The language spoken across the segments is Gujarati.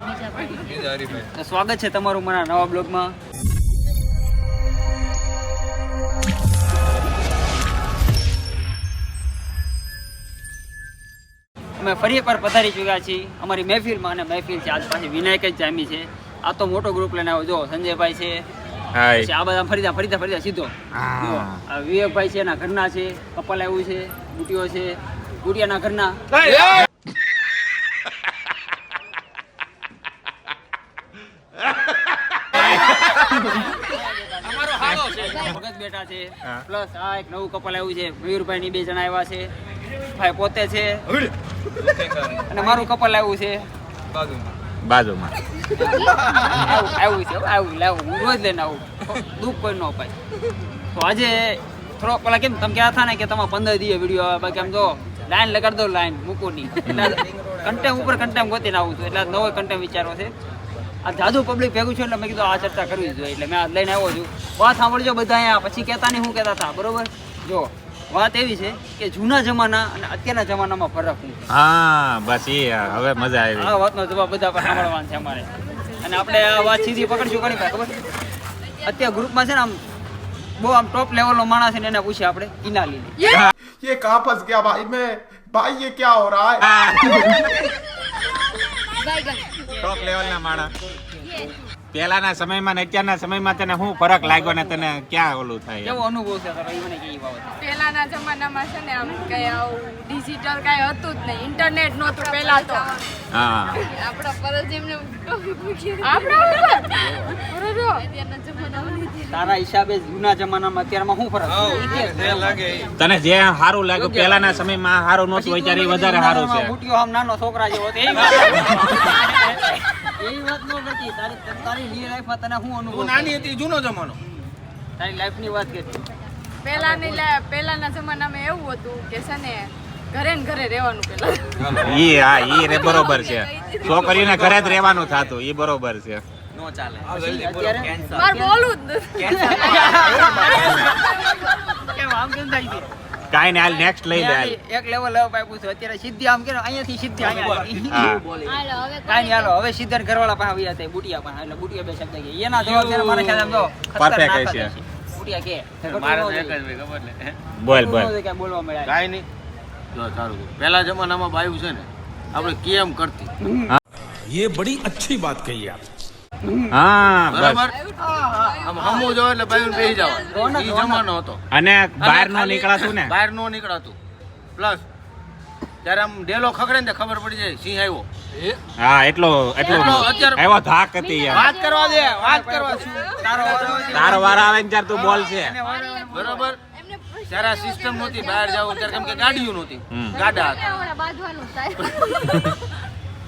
તો સ્વાગત છે તમારું મારા નવા બ્લોગમાં. અમે ફરી એકવાર પધારી ચૂક્યા છીએ. અમારી મહેફિલમાં અને મહેફિલ છે. આજ પાછી વિનાયક જ જામી છે. આ તો મોટો ગ્રુપ લઈને આવ્યો. જો સંજયભાઈ છે. આ બધા ફરીદા ફરીદા ફરીદા સીધો. વિવેકભાઈ છે એના ઘરના છે કપલ આવ્યું છે બુટીઓ છે બુટિયાના ઘરના. ભગત બેઠા છે. પ્લસ આ એક નવું કપલ આવ્યું છે. મયુરભાઈ ની બે જણા આવ્યા છે. ભાઈ પોતે છે. અને મારું કપલ આવ્યું છે. બાજુમાં. આવું છે આવું લાવું. હું રોજ લઈને આવું. દુઃખ કોઈ ન અપાય તો આજે થોડો પેલા કેમ તમે કહેતા હતા ને કે તમે પંદર દિવસ વીડિયો આવે બાકી આમ જો લાઈન લગાડી દો લાઈન મૂકો નહીં. કન્ટેમ ઉપર કન્ટેમ ગોતીને આવું છું. એટલે નવો કન્ટેમ વિચારો છે. આ જાદુ પબ્લિક ભેગું છે એટલે મેં કીધું આ ચર્ચા કરવી જોઈએ. એટલે મેં આ લઈને આવ્યો છું. વાત સાંભળજો બધા અહીંયા પછી કહેતા નહીં હું કહેતા હતા. બરોબર? જો વાત એવી છે કે જૂના જમાના અને અત્યારના જમાનામાં ફરક હું હા બસ એ હવે મજા આવી. આ વાતનો જવાબ બધા સાંભળવાનો છે અમારે. અને આપણે આ વાત સીધી પકડશું ઘણી ભાઈ ખબર અત્યારે ગ્રુપમાં છે ને આમ બહુ આમ ટોપ લેવલનો માણસ છે ને એને પૂછીએ આપણે ઇના લીલી એ કાં ગયા ભાઈ? મેં ભાઈ એ ક્યાં હો રહા હે? ટોપ લેવલના માણસ પહેલાના સમયમાં ને અત્યારના સમયમાં તને શું ફરક લાગ્યો ને તને ક્યાં ઓલું થાય કેવો અનુભવ છે તારો? એ મને કે બાબત. પહેલાના જમાનામાં છે ને આમ કઈ આવું ડિજિટલ કઈ હતું જ નહીં. ઇન્ટરનેટ નહોતું પહેલા તો. હા. આપણા પર તારા હિસાબે જૂના જમાનામાં અત્યારમાં શું ફરક તને જે સારું લાગે પહેલાના સમયમાં સારું નહોતું હોય ત્યારે વધારે સારું છે. બુટિયો આમ નાનો છોકરા જેવો એ એવી વાત એવી વાત ન કરતી. તારી તારી રિયલ લાઈફમાં તને શું અનુભવ નાની હતી જૂનો જમાનો. તારી લાઈફની વાત કરતી પહેલાની પહેલાના જમાનામાં એવું હતું કે છે ને ઘરે ને ઘરે રહેવાનું પેલા. ઈ હા ઈ રે બરોબર છે. છોકરીને ઘરે જ રહેવાનું થતું ઈ બરોબર છે. પછી અત્યારે મારે બોલવું જ નથી. આમ કેમ થાય છે? કાંઈ ને હાલ નેક્સ્ટ લઈ લે હાલ. એક લેવલ અપ આપ્યું છે. અત્યારે સીધી આમ કે અહીંયાથી સીધી અહીંયા કાંઈ હાલો હવે સીધા ઘરવાળા પાસે આવ્યા હતા બુટિયા પાસે. એટલે બુટિયા બે શબ્દ કે એના જવાબ ને મારા ખ્યાલ આમ જો Perfect છે. બુટિયા કે મારે એક જ ખબર ને બોલ બોલ. કઈ બોલવા નહીં. જો જમાનામાં બાયું છે ને આપણે કેમ કરતી? એ બડી અચ્છી વાત કહી આપ હા બરાબર? હમો જો એટલે બાયું બેહી જાવ ઈ જમાનો હતો. અને બહાર નો નીકળાતું ને? બહાર નો નીકળાતું. પ્લસ ત્યારે આમ ઢેલો ખખડે ને ખબર પડી જાય સિંહ આવ્યો. હા એટલો એટલો આવ્યો ધાક હતી વાત કરવા દે વાત કરવા તારો વાર આવે ને ત્યારે તું બોલ છે બરાબર? ત્યારે આ સિસ્ટમ નહોતી બહાર જાવ ત્યારે કેમ કે ગાડીઓ નહોતી. ગાડા હતા.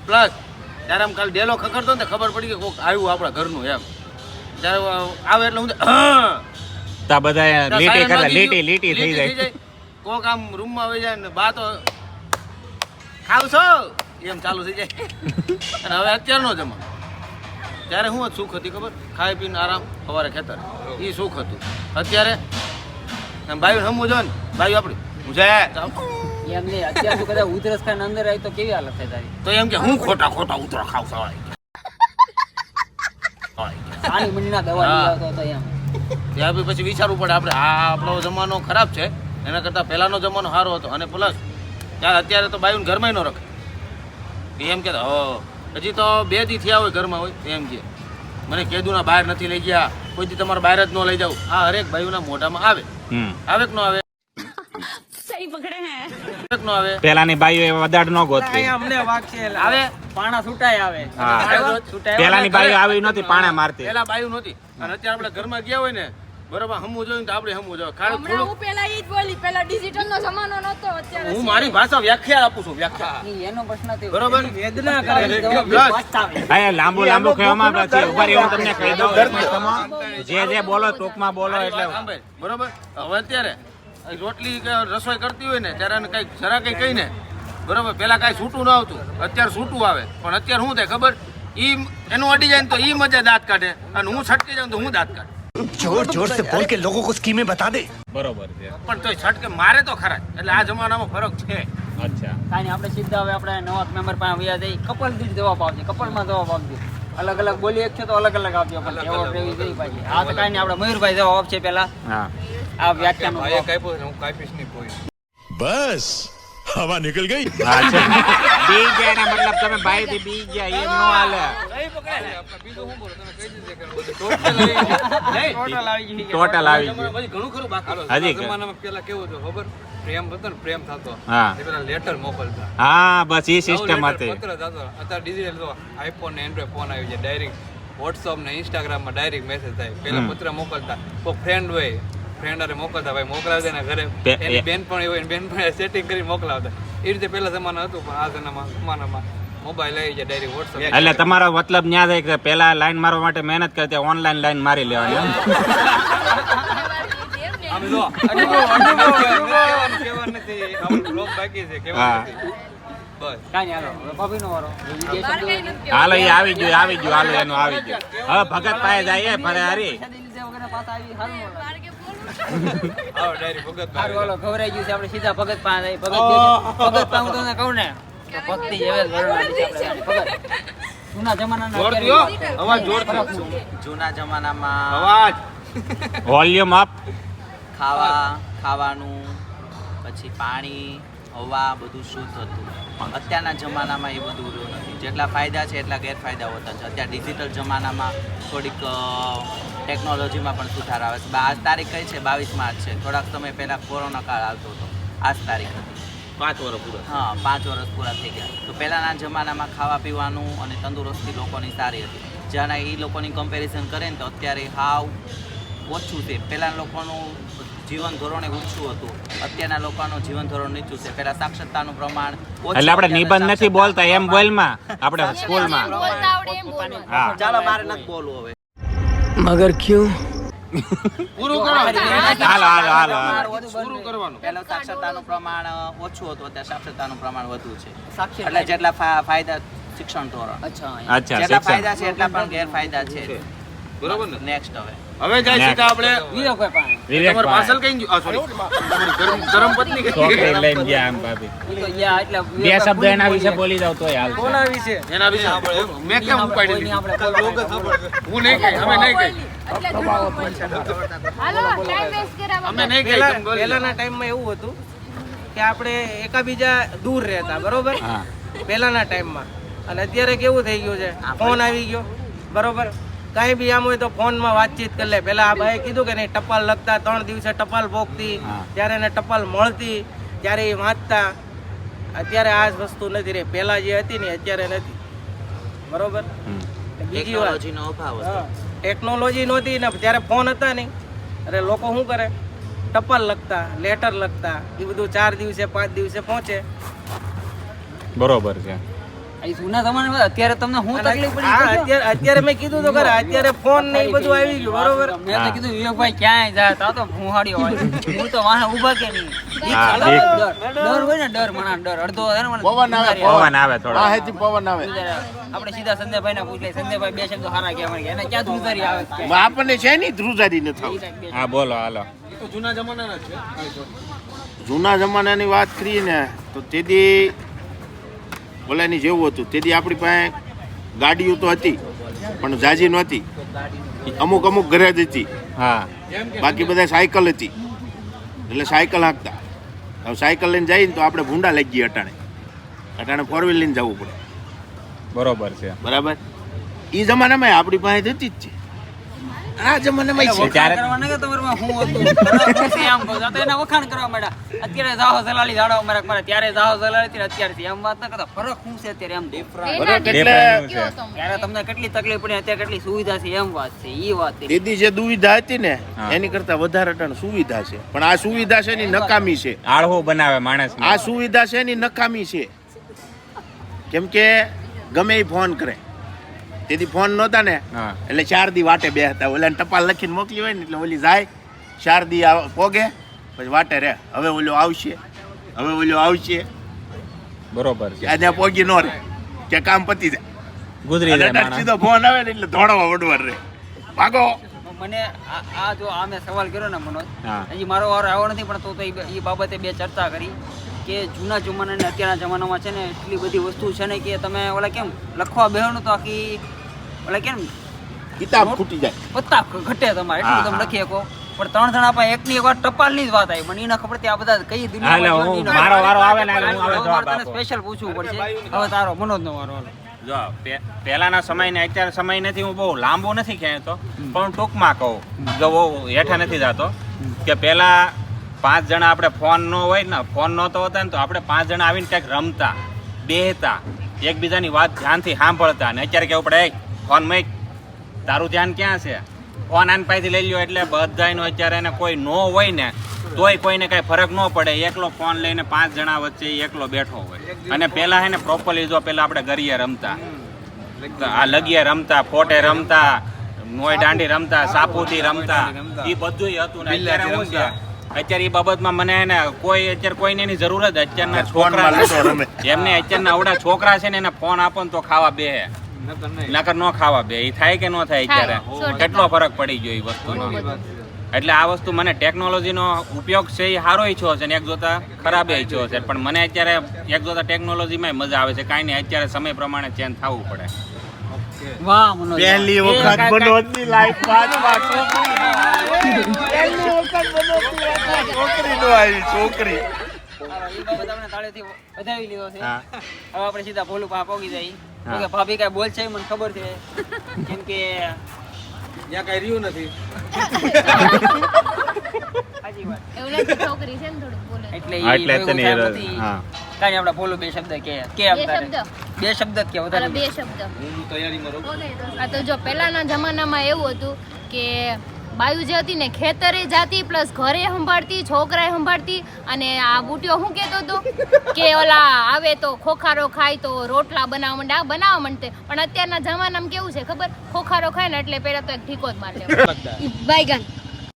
પ્લસ ત્યારે આમ કાલ ડેલો ખખડતો ને ખબર પડી કે કોક આવ્યું આપણા ઘરનું એમ. ત્યારે આવે એટલે હું તા બધા લીટી સાયરન કરે લીટી લીટી થઈ જાય. કોક આમ રૂમમાં આવી જાય ને બા તો ખાવ છો એમ ચાલુ થઈ જાય. અને હવે અત્યારનો જમાનો. ત્યારે શું સુખ હતી ખબર? ખાઈ પીને આરામ સવારે ખેતર. એ સુખ હતું. અત્યારે બાયું હમું જો ને ભાઈ આપણે હું જાય એમ નહીં અત્યારે તું કદાચ ઉધરસ ખાઈને અંદર આવી તો કેવી હાલત થાય તારી? તો એમ કે હું ખોટા ખોટા ઉતરો ખાવ સવારે પાણી મણીના દવા આવતો હતો એમ. ત્યાં બી પછી વિચારવું પડે આપણે આ આપણો જમાનો ખરાબ છે એના કરતાં પહેલાંનો જમાનો સારો હતો અને પ્લસ ત્યાં અત્યારે તો બાયુને ઘરમાં ન રખે એમ કે હો હજી તો બે દી થયા હોય ઘરમાં હોય. એમ કે મને કેદુના બહાર નથી લઈ ગયા કોઈ દી તમારે બહાર જ ન લઈ જાવ આ હરેક ભાઈઓના મોઢામાં આવે. આવે કે ન આવે. સહી પકડે હે. નો આવે. પેલાની બાઈઓ એ વધારે અમને ગોતતી આવે. પાણા છૂટાય આવે. હા. છૂટાય પેલાની બાઈઓ આવી નહોતી પાણા મારતી. પેલા બાયું નહોતી. અને અત્યારે આપણે ઘરમાં ગયા હોય ને બરોબર હમું જોયું તો આપણે હમું જોયું ખાલી હમણાં હું પેલા ઈ જ બોલી પેલા ડિજિટલ નો જમાનો નતો અત્યારે હું મારી ભાષા વ્યાખ્યા આપું છું વ્યાખ્યા. એનો પ્રશ્ન નથી બરોબર? વેદના કરે છે. હા લાંબુ લાંબુ કહેવામાં ઊભા રહી હું તમને કહી દઉં. જે જે બોલો ટૂંકમાં બોલો એટલે બરોબર? હવે અત્યારે રોટલી કે રસોઈ કરતી હોય ને ત્યારે એને કંઈક જરા કઈ કહીને બરોબર? પેલા કાંઈ છૂટું ન આવતું. અત્યારે છૂટું આવે. પણ અત્યારે શું થાય ખબર? ઈ એનું અડી જાય ને તો ઈ મજા દાંત કાઢે. અને હું છટકી જાઉં તો હું દાંત કાઢે. જોર જોર સે બોલ કે લોકો કો સ્કીમે બતા દે. બરોબર છે. પણ તોય છટકે મારે તો ખરા એટલે આ જમાનામાં ફરક છે. અચ્છા. કાઈ આપણે સીધા હવે આપણે નવા મેમ્બર પાસે વ્યા જઈ કપલ દીજ દવા પાવજે કપલમાં દવા પાવજે અલગ અલગ બોલી એક છે તો અલગ અલગ આપજો પણ એવો પ્રેવી જઈ પાછી. આ તો કાઈ આપણે મયુરભાઈ જવાબ છે પહેલા. હા. આ વ્યાખ્યાનો ભાઈ કાઈ હું નહીં કોઈ. બસ. गई નીકળ છે. બી ગયા એના મતલબ તમે ભાઈ થી બી ગયા એમ નો હાલે. ટોટલ આવી ગઈ. ગયું ઘણું ખરું બાકી. હજી જમાનામાં પેલા કેવું હતું ખબર? પ્રેમ હતો ને પ્રેમ થતો. હા. એ પેલા લેટર મોકલતા. હા બસ એ સિસ્ટમ હતી. પત્ર થતો અત્યારે ડિજિટલ તો આઈફોન ને એન્ડ્રોઈડ ફોન આવી જાય ડાયરેક્ટ વોટ્સઅપ ને ઇન્સ્ટાગ્રામમાં ડાયરેક્ટ મેસેજ થાય. પેલા. પત્ર મોકલતા. કોઈ ફ્રેન્ડ હોય ફ્રેન્ડ અરે મોકલતા ભાઈ મોકલાવજે ને ઘરે. એની બેન પણ એવું બેન પણ સેટિંગ કરી મોકલાવતા. એ રીતે પહેલા જમાના હતું પણ આ જમાનામાં જમાનામાં મોબાઈલ આવી જાય ડાયરેક્ટ વોટ્સઅપ એટલે તમારો મતલબ ન્યા થાય કે પહેલા લાઈન મારવા માટે મહેનત કરતી ઓનલાઈન લાઈન મારી લેવાની હાલો એ આવી ગયું આવી ગયું હાલો એનું આવી ગયું. હવે ભગત પાસે જાય ફરે હરી શાદી લીધા વગર પાછા આવી ભગત ગયું છે આપણે સીધા ભગત પાસે જઈએ. ભગત ભગત પાસે હું તમને કહું ને ભક્તિ જેવા જ વર્ણન છે આપણે. ભગત. જૂના જમાનાના જોર અત્યારે- અવાજ જોર ફરક શું છે? જૂના જમાનામાં અવાજ. Volume up. ખાવા ખાવાનું પછી પાણી હવા બધું શુદ્ધ હતું. અત્યારના જમાનામાં એ બધું રહ્યું નથી. જેટલા ફાયદા છે એટલા ગેરફાયદા હોતા છે. અત્યારે ડિજિટલ જમાનામાં થોડીક ટેકનોલોજીમાં પણ સુધાર આવે છે. આજ તારીખ કઈ છે? બાવીસ માર્ચ છે. થોડાક સમય પહેલાં કોરોના કાળ આવતો હતો. આજ તારીખ હતી. પાંચ વર્ષ પૂરા હા પાંચ વર્ષ પૂરા થઈ ગયા. તો પહેલાંના જમાનામાં ખાવા પીવાનું અને તંદુરસ્તી લોકોની સારી હતી. જ્યારે એ લોકોની કમ્પેરિઝન કરે ને તો અત્યારે હાવ ઓછું છે. પહેલાંના લોકોનું જીવન ધોરણ એ ઊંચું હતું. અત્યારના લોકોનું જીવન ધોરણ નીચું છે. પહેલાં સાક્ષરતાનું પ્રમાણ એટલે આપણે નિબંધ નથી બોલતા. એમ બોલમાં. આપણે સ્કૂલમાં. બોલતા આવડે એમ બોલવાનું. હા. ચાલો મારે નથી બોલવું હવે. હાલો હાલો. પૂરું કરવાનું. પહેલાં સાક્ષરતાનું પ્રમાણ ઓછું હતું અત્યારે સાક્ષરતાનું પ્રમાણ વધુ છે. એટલે જેટલા ફાયદા શિક્ષણ ધોરણ. અચ્છા અચ્છા જેટલા ફાયદા છે એટલા પણ ગેરફાયદા છે. બરોબર ને? નેક્સ્ટ હવે. હવે જાય સીધા આપણે તમારું પાર્સલ કઈ ગયું? આ સોરી ગરમ ગરમ પત્ની કઈ લઈને ગયા આમ ભાભી. તો બે શબ્દ એના વિશે બોલી દઉં તો હાલ. કોના વિશે? એના વિશે? મેં કેમ ઉપાડી દીધી. હું નહીં કહી અમે નહીં કહી અમે નહીં કહી પહેલાના ટાઈમમાં એવું હતું કે આપણે એકાબીજા દૂર રહેતા બરોબર? હા. પહેલાના ટાઈમમાં. અને અત્યારે કેવું થઈ ગયું છે? ફોન આવી ગયો. બરોબર? કાંઈ બી આમ હોય તો ફોનમાં વાતચીત કરી લે. પેલા આ ભાઈ કીધું કે નહીં ટપાલ લખતા ત્રણ દિવસે ટપાલ ભોગતી. ત્યારે એને ટપાલ મળતી ત્યારે એ વાંચતા. અત્યારે આ જ વસ્તુ નથી રહી. પહેલા જે હતી ને અત્યારે નથી. બરોબર. બીજી વાત. અભાવ હા, ટેકનોલોજી નહોતી ને જ્યારે ફોન હતા નહીં અરે લોકો શું કરે? ટપાલ લખતા લેટર લખતા. એ બધું ચાર દિવસે પાંચ દિવસે પહોંચે. બરોબર છે. જૂના જમાનામાં અત્યારે તમને હું તકલીફ પડી અત્યારે અત્યારે મેં કીધું તો ખરા અત્યારે ફોન ને બધું આવી ગયું બરોબર? મેં તો કીધું વિવેકભાઈ ક્યાંય જાય? તા તો ભૂહાડીઓ હોય. હું તો વાહે ઊભા કે નહીં? ડર હોય ને ડર મણા ડર. અડધો છે ને મને પવન આવે, પવન. આવે થોડો. વાહેથી પવન આવે. આપણે સીધા સંજયભાઈ ને પૂછીએ સંજયભાઈ બે શબ્દો હારા કે મને એને ક્યાં ધ્રુજારી આવે? આપણને છે નહીં ધ્રુજારી ન થાવ. હા બોલો હાલો. તો જૂના જમાનાના છે. જૂના જમાનાની વાત કરીએ ને તો તેથી ઓલાની જેવું હતું. તેથી આપણી પાસે ગાડીઓ તો હતી પણ જાજી નહોતી. અમુક અમુક ઘરે જ હતી. હા. બાકી બધા સાયકલ હતી. એટલે સાયકલ હાંકતા. હવે સાયકલ લઈને જઈએ ને તો આપણે ભૂંડા લઈ ગઈએ અટાણે. અટાણે ફોર વ્હીલ લઈને જવું પડે. બરોબર છે. બરાબર? એ જમાનામાં આપણી પાસે જ હતી જ છે. આ જમાનામાં છે ત્યારે- કરવાના કે નગર હું હતું. એમ કહું તો એના વખાણ કરવા માંડ્યા. અત્યારે જાહો જલાલી જાડો મારે મારે ત્યારે જાહો જલાલી થી ને અત્યારથી આમ વાત ન કરતા. ફરક શું છે અત્યારે એમ એના એટલે? ત્યારે તમને કેટલી તકલીફ પડી અત્યારે કેટલી સુવિધા છે એમ વાત છે ઈ વાત છે. દીદી જે દુવિધા હતી ને એની કરતા વધારે ટણ સુવિધા છે. પણ આ સુવિધા છે ની નકામી છે. આળહો બનાવે માણસ આ સુવિધા છે ની નકામી છે. કેમ કે ગમે એ ફોન કરે. તેથી ફોન નહોતા ને. એટલે ચાર દી વાટે બેસતા ઓલા ટપાલ લખીને મોકલી હોય ને એટલે ઓલી જાય ચાર દી પોગે પછી વાટે રે. હવે ઓલો આવશે હવે ઓલો આવશે. બરોબર છે. આજે પોગી નો રે. કે કામ પતી જાય. ગુજરી જાય સીધો ફોન આવે ને એટલે ધોળવા વડવાર રે. ભાગો. મને આ આ જો આ મેં સવાલ કર્યો ને મનોજ હજી મારો વારો આવ્યો નથી પણ તો એ બાબતે બે ચર્ચા કરી. કે જૂના જમાના અને અત્યારના જમાનામાં છે ને એટલી બધી વસ્તુ છે ને કે તમે ઓલા કેમ લખવા બેહો તો આખી ઓલા કેમ કિતાબ ફૂટી જાય. પત્તા ઘટે તમારે એટલું તમે. લખી શકો. પણ ત્રણ જણા પણ એકની એક વાર ટપાલની જ વાત આવી. મને એના ખબર આ બધા કઈ હાલે, મારો વારો આવે ને, હું સ્પેશિયલ પૂછવું પડશે. હવે તારો મનોજનો વારો હાલો. જો પહેલાના સમય ને અત્યારે સમય નથી હું બહુ લાંબો નથી ખેંચતો. પણ હું ટૂંકમાં કહું જો બહુ હેઠા નથી જતો કે પહેલા પાંચ જણા આપણે ફોન નો હોય ને ફોન નહોતો હોતા ને તો આપણે પાંચ જણા આવીને કંઈક રમતા બેહતા એકબીજાની વાત ધ્યાનથી સાંભળતા ને અત્યારે કેવું પડે "એય, ફોન મેક તારું ધ્યાન ક્યાં છે? ફોન આન પાસેથી લઈ લ્યો એટલે બધાનો અત્યારે એને કોઈ ન હોય ને તોય કોઈને કાંઈ ફરક ન પડે એકલો ફોન લઈને પાંચ જણા વચ્ચે એકલો બેઠો હોય. અને પહેલાં હે ને પ્રોપરલી જો પહેલાં આપણે ગરીએ રમતા આ લગીએ રમતા ફોટે રમતા નોય દાંડી રમતા સાપુથી રમતા એ બધું હતું ને અત્યારે છે અત્યારે એ બાબતમાં મને એને કોઈ અત્યારે કોઈને એની જરૂર જ અત્યારના છોકરા એમને અત્યારના આવડા છોકરા છે ને એને ફોન આપો ને તો ખાવા બે. નકર નો ખાવા બે. એ થાય કે ન થાય અત્યારે? કેટલો ફરક પડી ગયો એ વસ્તુનો? એટલે આ વસ્તુ મને ટેકનોલોજીનો ઉપયોગ છે એ સારો ઈચ્છો છે ને એક જોતા ખરાબ ઈચ્છો છે. પણ મને અત્યારે એક જોતા ટેકનોલોજીમાં મજા આવે છે. કાંઈ નહીં અત્યારે સમય પ્રમાણે ચેન્જ થવું પડે. વાહ મનોજ. પહેલી વખત એ લાઈફ મનોજની લાઈફમાં પહેલી વખત મનોજની છોકરી નો આવી છોકરી. હાલો, ઈ બાબત આપણે તાળીથી વધાવી લીધો છે. હા. હવે આપણે સીધા ભોલું પા પોગી જાય. કે ભાભી કાંઈ બોલ છે મને ખબર છે. કેમ કે ત્યાં કઈ રહ્યું નથી. છોકરી એટલે કાંઈ આપણે ભોલું બે શબ્દ કે કે બે શબ્દ? બે શબ્દ કે વધારે બે શબ્દ. હું તૈયારીમાં રહું. આ તો જો પહેલાના જમાનામાં એવું હતું કે બાયુ જે હતી ને ખેતરે જાતી પ્લસ ઘરે સંભાળતી છોકરાએ સંભાળતી અને આ બુટિયો શું કહેતો હતો? કે ઓલા આવે તો ખોખારો ખાય તો રોટલા બનાવવા માંડે. આ બનાવવા માંડતે પણ અત્યારના જમાનામાં કેવું છે ખબર? ખોખારો ખાય ને એટલે પહેલાં તો એક ઢીકો જ મારે બાયગન.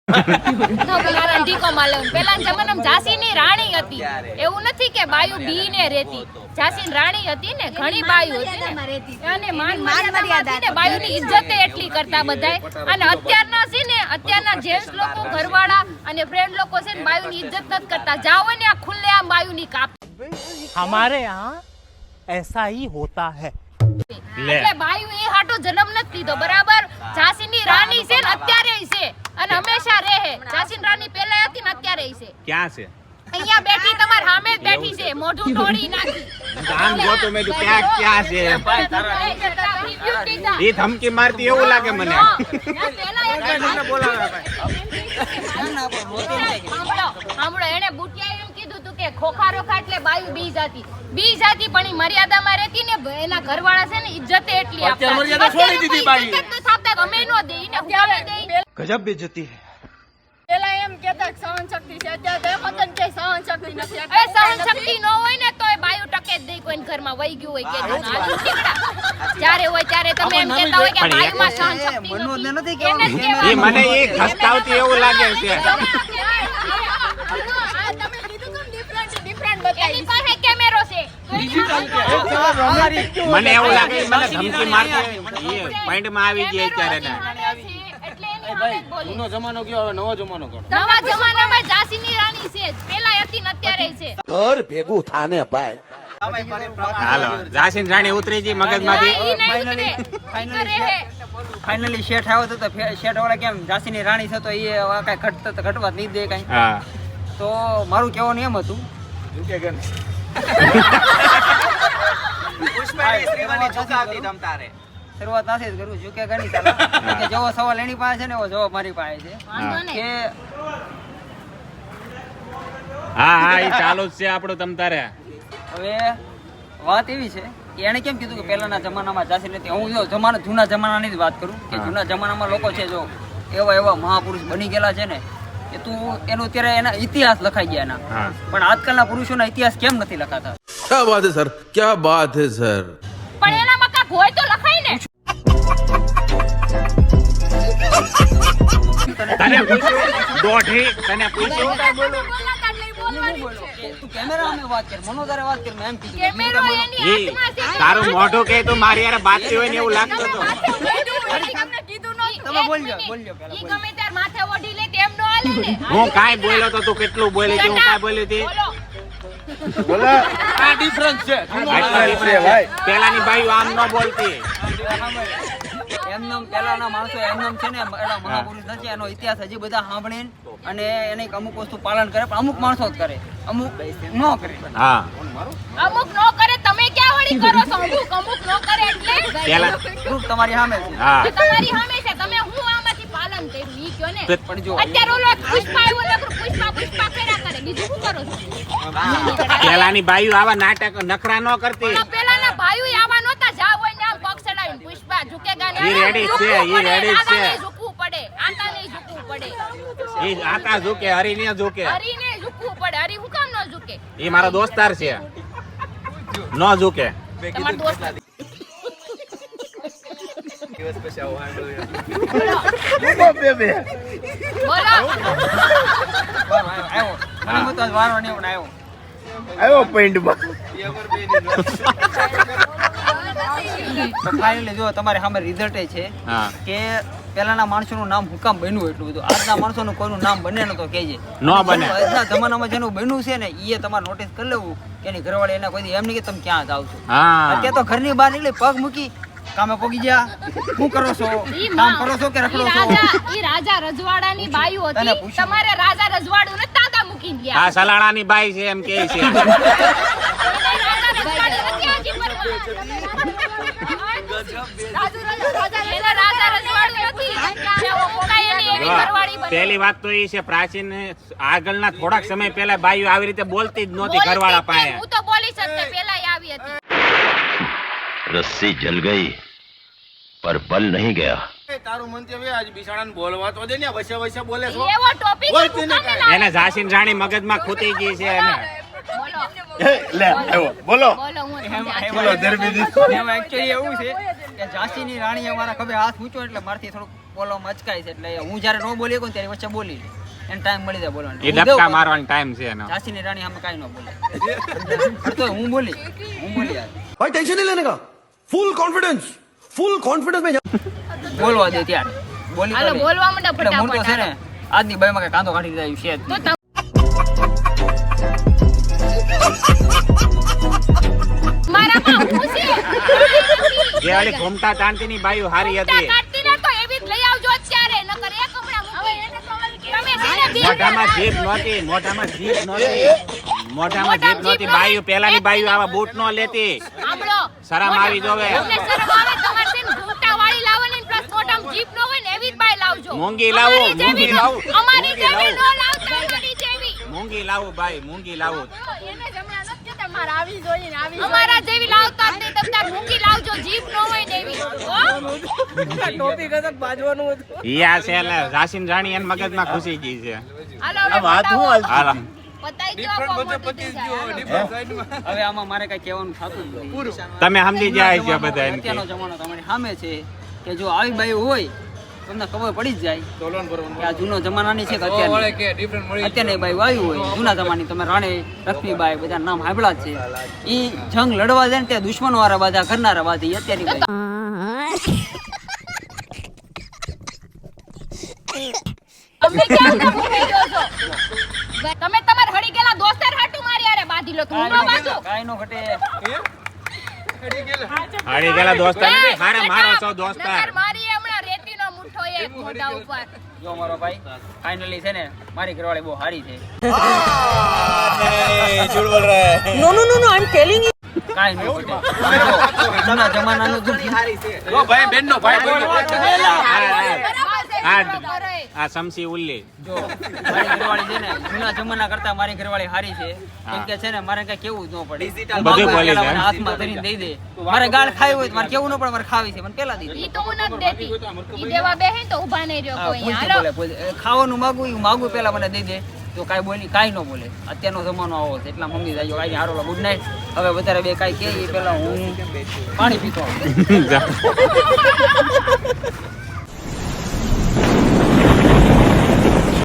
પેલા ઢીકો માર લેવો પહેલાના જમાનામાં ઝાંસીની રાણી હતી એવું નથી કે બાયુ બીને રહેતી ઝાંસીની રાણી હતી ને ઘણી બાયુ હતી ને અને માન મર્યાદામાં હતી ને બાયુની ઇજ્જતે એટલી કરતા બધાય અને અત્યારના છે ને અત્યારના જેન્ટ્સ લોકો ઘરવાળા અને ફ્રેન્ડ લોકો છે ને બાયુની ઇજ્જત નથી કરતા જાઓ ને આ ખુલ્લે આમ બાયુની કાપ हमारे यहाँ ऐसा ही होता है લે એટલે બાયુ એ હાટો જન્મ નથી લીધો બરાબર ઝાંસીની રાણી છે ને અત્યારે છે અને હંમેશા રહે જાસીન રાની પહેલા હતી ને અત્યારે છે. ક્યાં છે? અહીંયા બેઠી તમાર સામે જ બેઠી છે મોઢું તોડી નાખી. આમ જોતો મે તો ક્યાં ક્યાં છે? એ ધમકી મારતી એવું લાગે મને. હમણાં એને બુટિયા એમ કીધું હતું કે ખોખારો રોખા એટલે બાયુ બી જાતી. બી જાતી પણ ઈ મર્યાદામાં રહેતી ને એના ઘરવાળા છે ને ઇજ્જતે એટલી આપતા. અત્યારે મર્યાદા છોડી દીધી બાઈ. ઇજ્જત તો થાપતા ગમે નો દે ઈને હુકાવે દે ગજબ બેજતી હે પેલા એમ કેતા સહન શક્તિ છે અત્યારે એમ હતા કે સહન શક્તિ નથી. એ સહન શક્તિ ન હોય ને તોય બાયુ ટકે જ દઈ કોઈના ઘરમાં વહી ગયું હોય કે જ્યારે હોય ત્યારે તમે એમ કહેતા હોય કે બાયુમાં સહન શક્તિ મનોને નથી. કહેવાનું એ મને એ ખસકાવતી એવું લાગે છે. એની પાસે કેમેરો છે. મને એવું લાગે મને ધમકી મારતા એ પોઈન્ટમાં આવી ગઈ અત્યારે જૂનો જમાનો ગયો હવે નવો જમાનો કરો નવા જમાનામાં ઝાંસીની રાણી છે પેલા હતી ને અત્યારે છે. હાલો ઝાંસીની રાણી ઉતરી જી મગજમાંથી. ફાઇનલી શેઠ આવ્યો હતો તો શેઠ વાળા કેમ ઝાંસીની રાણી છે તો એ કાંઈ ઘટતો તો ઘટવા નહીં દે કાઈ. તો મારું કહેવાનું એમ હતું. શરૂઆત નાથી જ કરું છું ઘણી ચાલે. જેવો સવાલ એની પાસે છે ને એવો જવાબ મારી પાસે છે. કે હા હા એ ચાલુ છે આપણો તમતારે હવે વાત એવી છે એને કેમ કીધું કે પહેલાના જમાનામાં જાસી નથી હું જો જમાના જૂના જમાનાની જ વાત કરું કે જૂના જમાનામાં લોકો છે જો એવા એવા મહાપુરુષ બની ગયેલા છે ને કે તું એનો અત્યારે એના ઇતિહાસ લખાઈ ગયા એના. પણ આજકાલના પુરુષોના ઇતિહાસ કેમ નથી લખાતા? ક્યા બાત હે સર? ક્યા બાત હે સર? પણ એના મકા હોય તો લખાય તને પૂછ્યું દોઢી તને પૂછ્યું વાત તારે વાત કર મેં એમ કીધું કેમેરો એની ઈ હાથમાં છે. તારું મોઢું કે તું મારી યાર બાતતી હોય ને એવું લાગતું હતું. માથે ઓઢી ઈ તમને કીધું નહોતું. તમે બોલજો, મિનિટ. બોલજો પહેલા, ઈ બોલજો. ગમે ત્યારે માથે ઓઢી લે તેમ નો હાલે ને. હું કાંઈ બોલ્યો તો તું કેટલું બોલી હતી હું કાંઈ બોલી હતી બોલો. બોલા. આ ડિફરન્સ છે. આટલો પેલાની બાઈઓ આમ ન બોલતી. એમનેમ પહેલાના માણસો એમનામ છે ને એના મહાપુરુષ નથી એનો ઇતિહાસ હજી બધા સાંભળે અને એને અમુક વસ્તુ પાલન કરે પણ અમુક માણસો જ કરે. અમુક ન કરે. હા. અમુક ન કરે તમે ક્યાં વળી કરો છો? અમુક અમુક ન કરે એટલે? પહેલા પ્રૂફ તમારી સામે છે. હા. તમારી સામે છે. તમે હું આમાંથી પાલન કર્યું? ઈ કયો ને? પણ જો અત્યારે ઓલો પુષ્પા આવ્યો નકરું પુષ્પા પુષ્પા ફેરા કરે. બીજું શું કરો છો? પહેલાની બાઈઓ આવા નાટક નખરા ન કરતી પણ પેલાના ભાઈઓ આવા નહોતા જા હોય ને આમ પગ ચડાવીને પુષ્પા ઝુકેગા ને ઈ રેડી છે, ઈ રેડી છે. આતા ઝૂકવું પડે આતા ને ઝૂકવું પડે એ આતા ઝૂકે હરી ને ઝૂકે હરીને ઝૂકવું પડે હરી હું કામ ન ઝૂકે ઈ મારો દોસ્તાર છે ન ઝૂકે તમારો દોસ્તાર દિવસ પછી આવું સાંભળ્યું બોલો બે બે બોલો આવ્યો પેન્ટ હું તો ફાઇનલી જો તમારે સામે રિઝલ્ટ છે કે પહેલાના માણસોનું નામ હુકામ બન્યું એટલું બધું. આજના માણસોનું કોઈનું નામ બને ન તો કહેજે ન બને. આજના જમાનામાં જેનું બન્યું છે ને એ તમારે નોટિસ કરી લેવું કે એની ઘરવાળી એને કોઈ દી એમ નહીં કે તમે ક્યાં જાવ છો. હા. અત્યારે તો ઘરની બહાર નીકળી પગ મૂકી કામે પોગી ગયા. શું કરો છો? કામ કરો છો કે રખડો છો? રાજા ઈ રાજા રજવાડાની બાયું હતી. તમારે રાજા રજવાડું ને તાતા મૂકી ગયા. આ સલાણાની બાઈ છે એમ કે છે. પહેલી વાત તો એ છે પ્રાચીન આગળના થોડાક સમય પહેલા બાઈઓ આવી રીતે બોલતી જ નહોતી ઘરવાળા પાસે. હું તો બોલી શકતે પહેલા આવી હતી. રસ્સી જલ ગઈ પર બલ નહીં ગયા. તારું મન કે આજ બોલવા તો દે વસે વસે બોલે છો. એને જાસીન રાણી મગજમાં ખૂટી ગઈ છે એને. લે એવો બોલો. બોલો છે એટલે હું જ્યારે ન બોલી શકું ત્યારે વચ્ચે બોલી છે હું બોલી હું બોલી ટેન્શન નહીં લેને કા? ફૂલ કોન્ફિડન્સ ફૂલ કોન્ફિડન્સ બોલવા દે ત્યારે. બોલી બોલવા માંડા ફટાફટ કાંદો કાઢી દીધા છે જે ઓલી ઘૂમતા તાંતીની બાઈઓ હારી હતી. કાઢતી ને તો એવી જ લઈ આવજો અત્યારે નકર એક કપડા હવે એને ને મોઢામાં જીભ નહોતી. મોઢામાં જીભ નહોતી. મોઢામાં જીભ નહોતી બાઈઓ પેલાની બાઈઓ આવા બૂટ ન લેતી. સાંભળો. શરમ આવી જોવે. તમને શરમ આવે તમારે છે ઘૂંટા વાળી લાવવાની ને મોઢામાં જીભ ન હોય ને એવી જ બાઈ લાવજો. મૂંગી લાવો, મૂંગી લાવો, અમારી મૂંગી જેવી લાવો. ન જેવી. મૂંગી લાવું. બાઈ મૂંગી આવી અમારા જેવી લાવતા જ નહીં તમે મૂકી લાવજો જીભ નો હોય ને એવી. હો? ટોપિક હતો બાજવાનું હતું. ઈ છે એટલે ઝાંસીની રાણી એને મગજમાં ઘૂસી ગઈ છે. હાલો હવે વાત હું હાલ. હાલો પતાઈ દો કોમ મોટી થઈ જાય. હવે આમાં મારે કઈ કહેવાનું થતું તમે સમજી જાય છે બધા જમાનો તમારી સામે છે કે જો આવી બાઈ હોય તમને ખબર પડી જ જાય તોલન ભરવાનું કે આ જૂનો જમાનાની છે કે અત્યારની. કે ડિફરન્ટ મળી અત્યારની બાઈ વાયુ હોય. જૂના જમાની તમે રાણે લક્ષ્મીબાઈ બધા નામ હાંભળા છે. એ જંગ લડવા જાય ને ત્યાં દુશ્મનો વાળા બધા ઘરના બાદ અત્યારની બાઈ તમે તમાર હળી ગયેલા દોસ્તાર હાટુ મારી હારે બાંધી લો તો ન બાંધું નો ઘટે. હારી ગયેલા દોસ્તાર નથી મારો છો દોસ્તાર મારી મોઢા ઉપર. જો મારો ભાઈ ફાઇનલી છે ને મારી ઘરવાળી બહુ સારી છે. નો નો નો નો આઈ એમ ટેલિંગ કાઈ નહીં ખોટે જૂના જો ભાઈ બેનનો ભાઈ બોલો હા આ સમસી ઉલ્લી. જો મારી ઘરવાળી છે ને જૂના જમાના કરતા મારી ઘરવાળી સારી છે. કેમ કે છે ને મારે કઈ કેવું જ ન પડે. બધું બોલી જાય. હાથમાં ધરીને દઈ દે. મારે ગાળ ખાવી હોય તો મારે કેવું ન પડે મારે ખાવી છે. મને પેલા દઈ દે ઈ તો હું ન દેતી. ઈ દેવા બેહે તો ઊભા નહીં રહ્યો કોઈ હાલો. ખાવાનું માગું ઈ માગું પેલા મને દઈ દે. તો કાંઈ બોલી કાંઈ ન બોલે. અત્યારનો જમાનો આવો છે. એટલા મમ્મી જાય કાંઈ હારો ગુડ નાઇટ હવે વધારે બે કાંઈ કે એ પેલા હું પાણી પીતો આવું.